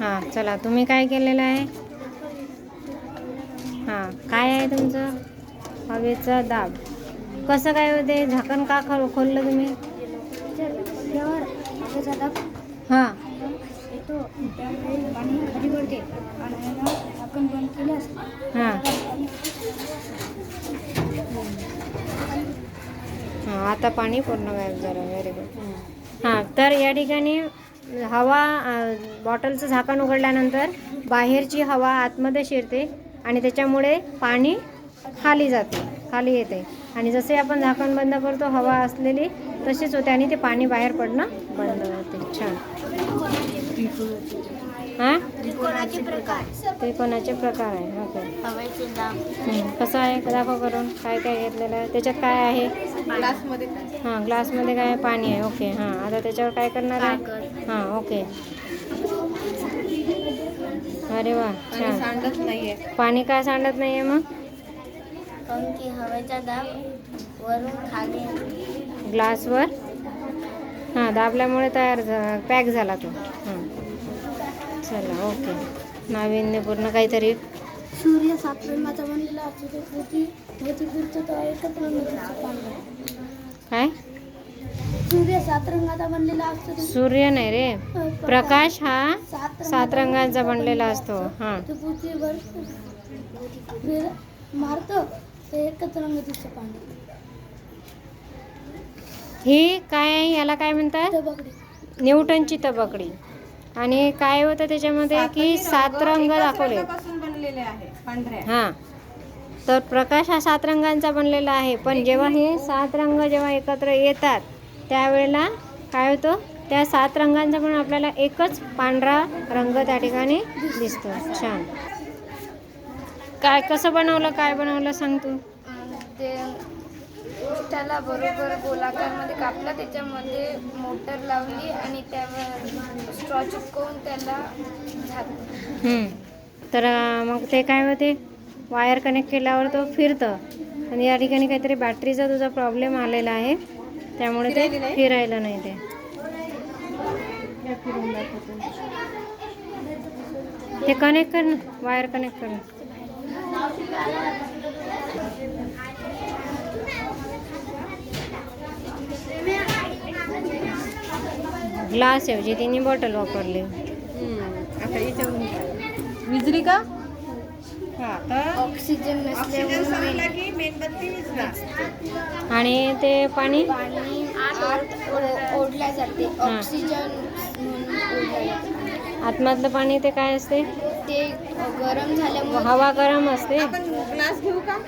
हां चला तुम्ही काय केलेलं आहे? हां काय आहे तुमचं? हवेचा दाब. कसं काय होते? झाकण का खोल खोललं तुम्ही? हां. हां. हां आता पाणी पूर्ण गायब झालं. व्हेरी गुड हां तर या ठिकाणी हवा बॉटलचं झाकण उघडल्यानंतर बाहेरची हवा आतमध्ये शिरते आणि त्याच्यामुळे पाणी खाली जाते खाली येते. आणि जसे आपण झाकण बंद करतो हवा असलेली तशीच होते आणि ते पाणी बाहेर पडणं बंद होते. छान. हां? त्रिकोणाचे प्रकार. आहे. ओके कसं आहे? दाखव करून. काय काय घेतलेलं आहे? त्याच्यात काय आहे? ग्लासमध्ये हां ग्लासमध्ये काय? पाणी आहे ओके. हां आता त्याच्यावर काय करणार आहे? हां ओके. अरे वा छान. सांडत नाहीये. पाणी काय सांडत नाही आहे मग? कारण की हवेचा दाब वरून खाली ग्लासवर? हां दाबल्यामुळे तयार झा पॅक झाला तो. हां. चला ओके. नाविन्यपूर्ण काहीतरी सूर्य सात रंगाचा काय? सूर्य सात रंगाचा बनलेला असतो सूर्य नाही रे. प्रकाश. हा सात रंगांचा बनलेला असतो. हां. तो पृथ्वीवर फिर मारतो. ते एकच रंग दिसतो पांढरा. ही काय आहे? याला काय म्हणतात? न्यूटनची तबकडी. आणि काय होतं त्याच्यामध्ये? की सात रंग दाखवले. बनलेले आहे पांढऱ्या. हां. तर प्रकाश हा सात रंगांचा बनलेला आहे. पण जेव्हा हे सात रंग जेव्हा एकत्र येतात त्यावेळेला काय होतं? त्या सात रंगांचा पण आपल्याला एकच पांढरा रंग त्या ठिकाणी दिसतो. छान. काय कसं बनवलं काय बनवलं सांग तू? ते त्याला बरोबर गोलाकारमध्ये कापलं त्याच्यामध्ये मोटर लावली आणि त्यावर स्ट्रॉ चिपकवून त्याला. तर मग ते काय होते? वायर कनेक्ट केल्यावर तो फिरतं. आणि या ठिकाणी काहीतरी बॅटरीचा तुझा प्रॉब्लेम आलेला आहे. त्यामुळे ते फिरायला नाही ते हे कनेक्ट कर ना वायर कनेक्ट कर. ग्लास ऐवजी तिने बॉटल वापरली. विजली का? ऑक्सिजन मेणबत्ती आणि ते पाणी? ओढल्या जाते. ऑक्सिजन आतमधलं पाणी ते काय असते? ते गरम झाल्यामुळे हवा गरम असते. ग्लास घेऊ का?